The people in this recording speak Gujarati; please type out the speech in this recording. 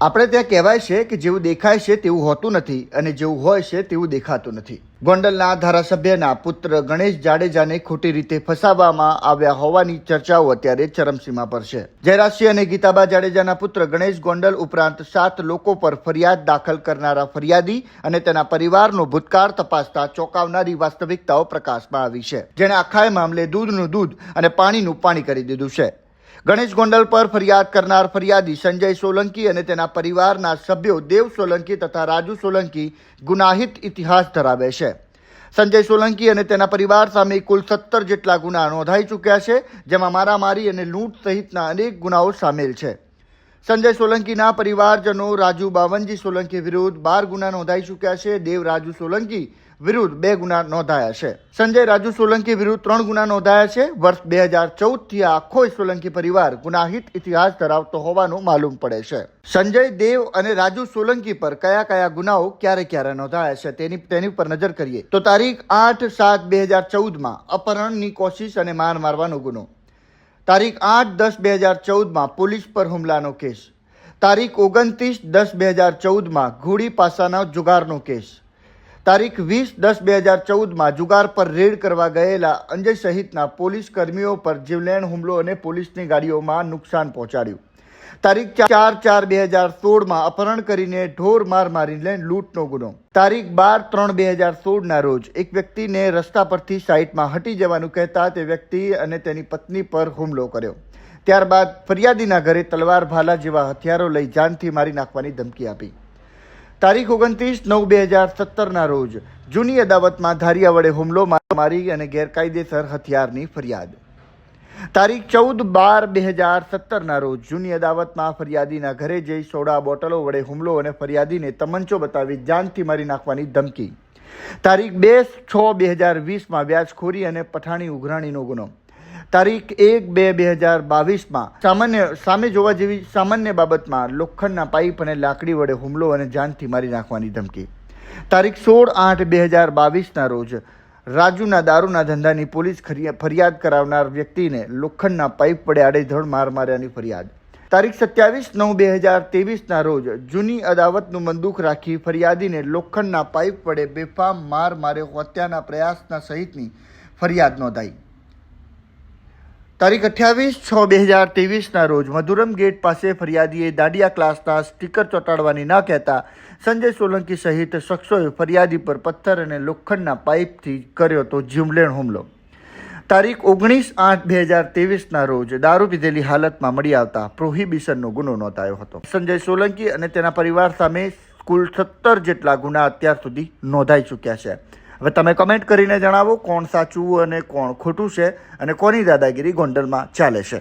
આપણે ત્યાં કહેવાય છે કે જેવું દેખાય છે તેવું હોતું નથી અને જેવું હોય છે તેવું દેખાતું નથી. ગોંડલના ધારાસભ્યના પુત્ર ગણેશ જાડેજાને ખોટી રીતે ફસાવવામાં આવ્યા હોવાની ચર્ચાઓ અત્યારે ચરમસીમા પર છે. જયરાજસિંહ અને ગીતાબા જાડેજાના પુત્ર ગણેશ ગોંડલ ઉપરાંત સાત લોકો પર ફરિયાદ દાખલ કરનારા ફરિયાદી અને તેના પરિવારનો ભૂતકાળ તપાસતા ચોંકાવનારી વાસ્તવિકતાઓ પ્રકાશમાં આવી છે. જેણે આખા મામલે દૂધનું દૂધ અને પાણીનું પાણી કરી દીધું છે. ગણેશ ગોંડલ પર ફરિયાદ કરનાર ફરિયાદી સંજય સોલંકી અને તેના પરિવારના સભ્યો દેવ સોલંકી તથા રાજુ સોલંકી ગુનાહિત ઇતિહાસ ધરાવે છે. સંજય સોલંકી અને તેના પરિવાર સામે કુલ સત્તર જેટલા ગુના નોંધાઈ ચૂક્યા છે, જેમાં મારામારી અને લૂંટ સહિતના અનેક ગુનાઓ સામેલ છે. સંજય સોલંકીના પરિવારજનો રાજુ બાવનજી સોલંકી વિરુદ્ધ બાર ગુના નોંધાઈ ચૂક્યા છે. દેવ રાજુ સોલંકી વિરુદ્ધ બે ગુના નોંધાયા છે. સંજય રાજુ સોલંકી વિરુદ્ધ ત્રણ ગુના નોંધાયા છે. વર્ષ બે હજાર ચૌદથી આખો સોલંકી પરિવાર ગુનાહિત ઇતિહાસ ધરાવતો હોવાનું માલુમ પડે છે. સંજય, દેવ અને રાજુ સોલંકી પર કયા કયા ગુનાઓ ક્યારે ક્યારે નોંધાયા છે તેની તેની પર નજર કરીએ. તો તારીખ આઠ સાત બે હજાર ચૌદમાં અપહરણની કોશિશ અને માર મારવાનો ગુનો. તારીખ આઠ દસ બે હજાર ચૌદમાં પોલીસ પર હુમલાનો કેસ. તારીખ ઓગણત્રીસ દસ બે હજાર ચૌદમાં ઘોડી પાસાના જુગારનો કેસ. તારીખ વીસ દસ બે હજાર ચૌદમાં જુગાર પર રેડ કરવા ગયેલા અંજય સહિતના પોલીસ કર્મીઓ પર જીવલેણ હુમલો અને પોલીસની ગાડીઓમાં નુકસાન પહોંચાડ્યું. તારીખ ચાર ચાર બે હજાર સોળમાં અપહરણ કરીને ઢોર માર મારીને લૂંટનો ગુનો. તારીખ બાર ત્રણ બે હજાર સોળના રોજ એક વ્યક્તિને રસ્તા પરથી સાઇટમાં હટી જવાનું કહેતા તે વ્યક્તિ અને તેની પત્ની પર હુમલો કર્યો. ત્યારબાદ ફરિયાદીના ઘરે તલવાર ભાલા જેવા હથિયારો લઈ જાનથી મારી નાખવાની ધમકી આપી. તારીખ ઓગણત્રીસ નવ બે હજાર સત્તરના રોજ જૂની અદાવતમાં ધારિયા વડે હુમલો મારી અને ગેરકાયદેસર હથિયારની ફરિયાદ. તારીખ ચૌદ બાર બે હજાર સત્તરના રોજ જૂની અદાવતમાં ફરિયાદીના ઘરે જઈ સોડા બોટલો વડે હુમલો અને ફરિયાદીને તમંચો બતાવી જાનથી મારી નાખવાની ધમકી. તારીખ બે છ બે હજાર વીસમાં વ્યાજખોરી અને પઠાણી ઉઘરાણીનો ગુનો. તારીખ એક બે બે હજાર બાવીસમાં સામાન્ય સામે જોવા જેવી સામાન્ય બાબતમાં લોખંડના પાઇપ અને લાકડી વડે હુમલો અને જાનથી મારી નાખવાની ધમકી. તારીખ સોળ આઠ બે હજાર બાવીસના રોજ રાજુના દારૂના ધંધાની પોલીસ ફરિયાદ કરાવનાર વ્યક્તિને લોખંડના પાઇપ વડે આડેધડ માર માર્યાની ફરિયાદ. તારીખ સત્યાવીસ નવ બે હજાર ત્રેવીસના રોજ જૂની અદાવતનું બંદૂક રાખી ફરિયાદીને લોખંડના પાઇપ વડે બેફામ માર માર્યો હત્યાના પ્રયાસના સહિતની ફરિયાદ નોંધાઈ. તારીખ અઠ્યાવીસ છ બે હજાર ત્રેવીસના રોજ મધુરમ ગેટ પાસે ફરિયાદીએ દાડિયા ક્લાસના સ્ટીકર ચોંટાડવાની ના કહેતા સંજય સોલંકી સહિત શખ્સોએ ફરિયાદી પર પથ્થર અને લોખંડના પાઇપથી કર્યો હતો જીવલેણ હુમલો. તારીખ ઓગણીસ આઠ બે હજાર ત્રેવીસના રોજ દારૂ પીધેલી હાલતમાં મળી આવતા પ્રોહિબિશનનો ગુનો નોંધાયો હતો. સંજય સોલંકી અને તેના પરિવાર સામે કુલ સત્તર જેટલા ગુના અત્યાર સુધી નોંધાઈ ચૂક્યા છે. હવે તમે કમેન્ટ કરીને જણાવો કોણ સાચું અને કોણ ખોટું છે અને કોની દાદાગીરી ગોંડલમાં ચાલે છે.